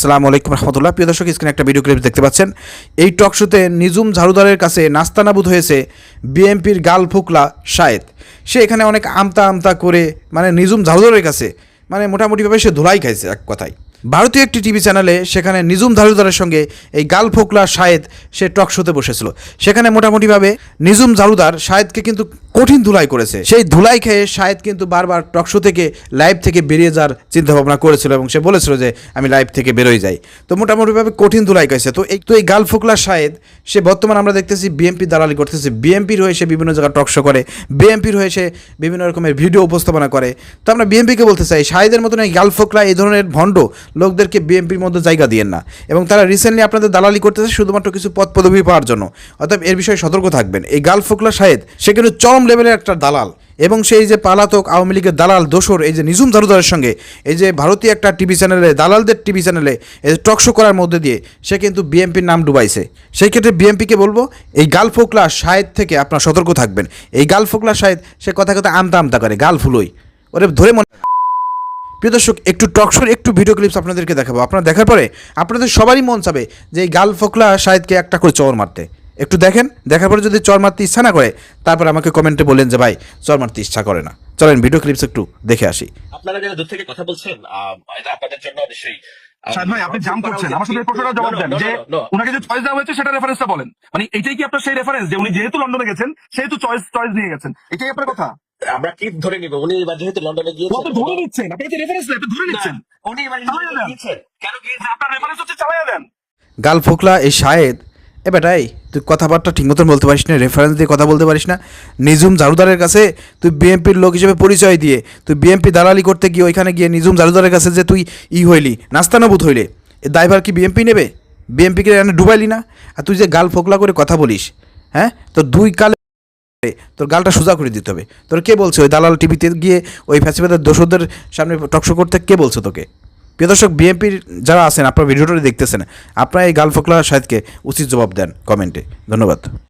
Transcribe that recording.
সালাম আলাইকুম রহমতুল্লাহ। প্রিয় দর্শক, স্ক্রিনে একটা ভিডিও ক্লিপ দেখতে পাচ্ছেন। এই টক শোতে নিজুম ঝাড়ুদারের কাছে নাস্তানাবুদ হয়েছে বিএনপির গাল ফুকলা শায়েদ। সে এখানে অনেক আমতা আমতা করে মানে নিজুম ঝাড়ুদারের কাছে মানে মোটামুটিভাবে সে ধুলাই খাইছে এক কথায়। ভারতীয় একটি টিভি চ্যানেলে সেখানে নিজুম ঝাড়ুদারের সঙ্গে এই গাল ফোকলা শায়েদ সে টক শোতে বসেছিল। সেখানে মোটামুটিভাবে নিজুম ঝাড়ুদার শায়েদকে কিন্তু কঠিন ধুলাই করেছে। সেই ধুলাই খেয়ে শায়েদ কিন্তু বারবার টক শো থেকে লাইভ থেকে বেরিয়ে যাওয়ার চিন্তাভাবনা করেছিল এবং সে বলেছিল যে, আমি লাইভ থেকে বেরোয় যাই। তো মোটামুটিভাবে কঠিন ধুলাই খাইছে। তো এই তো এই গাল ফোকলা শায়েদ সে বর্তমানে আমরা দেখতেছি বিএনপি দালালি করতেছে। বিএমপির হয়ে সে বিভিন্ন জায়গায় টক শো করে। বিএমপির হয়ে সে বিভিন্ন রকমের ভিডিও উপস্থাপনা করে। তো আমরা বিএনপিকে বলতে চাই, শাহেদের মতন এই গাল ফোকলা এই ধরনের ভণ্ড লোকদেরকে বিএনপির মধ্যে জায়গা দিয়েন না। এবং তারা রিসেন্টলি আপনাদের দালালি করতেছে শুধুমাত্র কিছু পদ পদবি পাওয়ার জন্য। অর্থাৎ এর বিষয়ে সতর্ক থাকবেন। এই গাল ফোকলা শাহেদ, সে কিন্তু চরম লেভেলের একটা দালাল। এবং সেই যে পালাতক আওয়ামী লীগের দালাল দোসর, এই যে নিজুম ঝাড়ুদারের সঙ্গে, এই যে ভারতীয় একটা টিভি চ্যানেলে দালালদের টিভি চ্যানেলে এই যে টকশো করার মধ্যে দিয়ে, সে কিন্তু বিএনপির নাম ডুবাইছে। সেই ক্ষেত্রে বিএনপিকে বলব, এই গাল ফোকলা শাহেদ থেকে আপনার সতর্ক থাকবেন। এই গাল ফোকলা শাহেদ, সে কথা কথা আমতা আমতা করে, গাল ফুলোই। ওরে ধরে মনে প্রিয় দর্শক একটু টকশোর একটু ভিডিও ক্লিপস আপনাদেরকে দেখাবো। আপনারা দেখার পরে আপনাদের সবারই মন চাবে যে এই গাল ফোকলা শাহেদকে একটা করে চর মারতে। একটু দেখেন দেখার পরে যদি চর মারতে ইচ্ছা না করে তারপর আমাকে কমেন্টে বললেন যে ভাই চর মারতে ইচ্ছা করে না। চলেন ভিডিও ক্লিপস একটু দেখে আসি। আপনারা যারা দূর থেকে কথা বলছেন এটা আপনাদের জন্য অবশ্যই ভাই আপনি জাম করছেন। আমার সাথে প্রশ্নটা জবাব দেন যে. ওনাকে যে চয়েস দেওয়া হয়েছে সেটা রেফারেন্সটা বলেন। মানে এটাই কি আপনার সেই রেফারেন্স যে উনি যেহেতু লন্ডনে গেছেন সেহেতু চয়েস চয়েস নিয়ে গেছেন? এটাই আপনার কথা? আমরা কি ধরে নিব। উনি এবার যেহেতু লন্ডনে গিয়েছেন আপনি ধরে নিচ্ছেন আপনি যে রেফারেন্স আপনি ধরে নিচ্ছেন। উনি এবার গিয়েছেন। কেন গিয়েছেন? আপনার রেফারেন্স হচ্ছে চালাইয়া দেন। গাল ফোকলা এই শাহেদ এ বেটাই তুই কথাবার্তা ঠিক মতন বলতে পারিস না রেফারেন্স দিয়ে কথা বলতে পারিস না। নিজুম ঝাড়ুদারের কাছে তুই বিএনপির লোক হিসেবে পরিচয় দিয়ে তুই বিএনপি দালালি করতে গিয়ে ওইখানে গিয়ে নিজুম ঝাড়ুদারের কাছে যে তুই ই হইলি নাস্তানাবুত হইলে এ দায়ভার কি বিএনপি নেবে? বিএনপিকে এখানে ডুবাইলি না? আর তুই যে গাল ফোকলা করে কথা বলিস হ্যাঁ? তো দুই কালে তোর গালটা সোজা করে দিতে হবে। তোর কে বলছে ওই দালাল টিভিতে গিয়ে ওই ফ্যাসিবাদের দোষদের সামনে টকশো করতে কে বলছে তোকে? প্রিয় দর্শক, বিএনপির যারা আছেন আপনার ভিডিওটা দেখতেছেন, আপনারা এই গাল ফোকলা সাহেদকে উচিত জবাব দেন কমেন্টে। ধন্যবাদ।